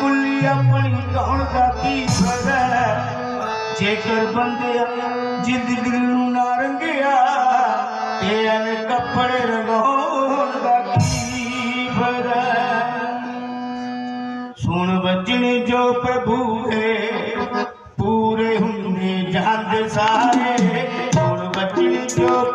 ਕੁੱਲੀ ਆਪਣੀ ਕੌਣ ਦਾ ਕੀ ਜੇਕਰ ਬੰਦਿਆ ਜ਼ਿੰਦਗੀ ਨੂੰ ਨਾ ਰੰਗਿਆ, ਤੇ ਐਵੇਂ ਕੱਪੜੇ ਰੰਗਾਉਣ ਦਾ ਕੀ ਫਾਇਦਾ ਸੁਣ ਬਚਨ ਜੋ ਪ੍ਰਭੂ ਹੈ ਪੂਰੇ ਹੁੰਦੇ ਜਾਂਦੇ ਸਾਰੇ। ਸੁਣ ਬਚਨ ਜੋ